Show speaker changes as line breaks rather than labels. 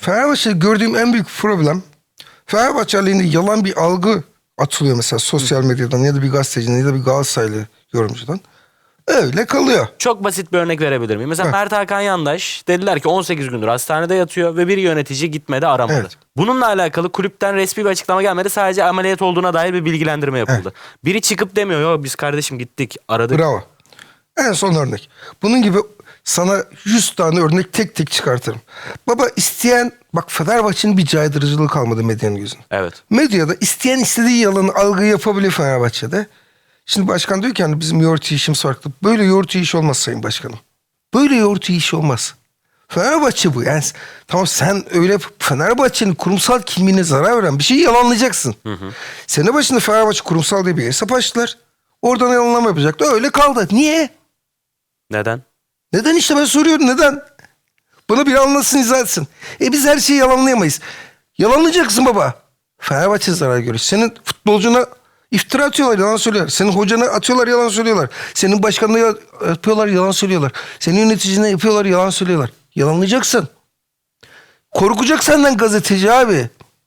Fenerbahçe'de gördüğüm en büyük problem Fenerbahçe aleyhinde yalan bir algı atılıyor mesela sosyal medyadan ya da bir gazeteciden ya da bir Galatasaraylı yorumcudan. Öyle kalıyor.
Çok basit bir örnek verebilir miyim? Mesela Mert Hakan Yandaş dediler ki 18 gündür hastanede yatıyor ve bir yönetici gitmedi aramadı.
Evet.
Bununla alakalı kulüpten resmi bir açıklama gelmedi. Sadece ameliyat olduğuna dair bir bilgilendirme yapıldı. Biri çıkıp demiyor yo biz kardeşim gittik aradık.
Bravo. En son örnek. Bunun gibi sana 100 tane örnek tek tek çıkartırım. Baba isteyen bak Fenerbahçe'nin bir caydırıcılığı kalmadı medyanın gözünde.
Evet.
Medyada isteyen istediği yalanı algı yapabilir Fenerbahçe'de. Şimdi başkan diyor ki hani bizim yoğurt işimiz farklı. Böyle yoğurt iş olmaz sayın başkanım. Böyle yoğurt iş olmaz. Fenerbahçe bu. Yani tamam sen öyle Fenerbahçe'nin kurumsal kimliğine zarar veren bir şeyi yalanlayacaksın. Sene başında Fenerbahçe kurumsal diye bir hesap açtılar. Oradan yalanlama yapacaktı. Öyle kaldı. Niye?
Neden?
Neden işte ben soruyorum neden? Bunu bir anlasın izah etsin. E biz her şeyi yalanlayamayız. Yalanlayacaksın baba. Fenerbahçe zarar görüyor. Senin futbolcuna iftira atıyorlar yalan söylüyorlar. Senin hocana atıyorlar yalan söylüyorlar. Senin başkanına ya- yapıyorlar yalan söylüyorlar. Senin yöneticine yapıyorlar yalan söylüyorlar. Yalanlayacaksın. Korkacak senden gazeteci abi.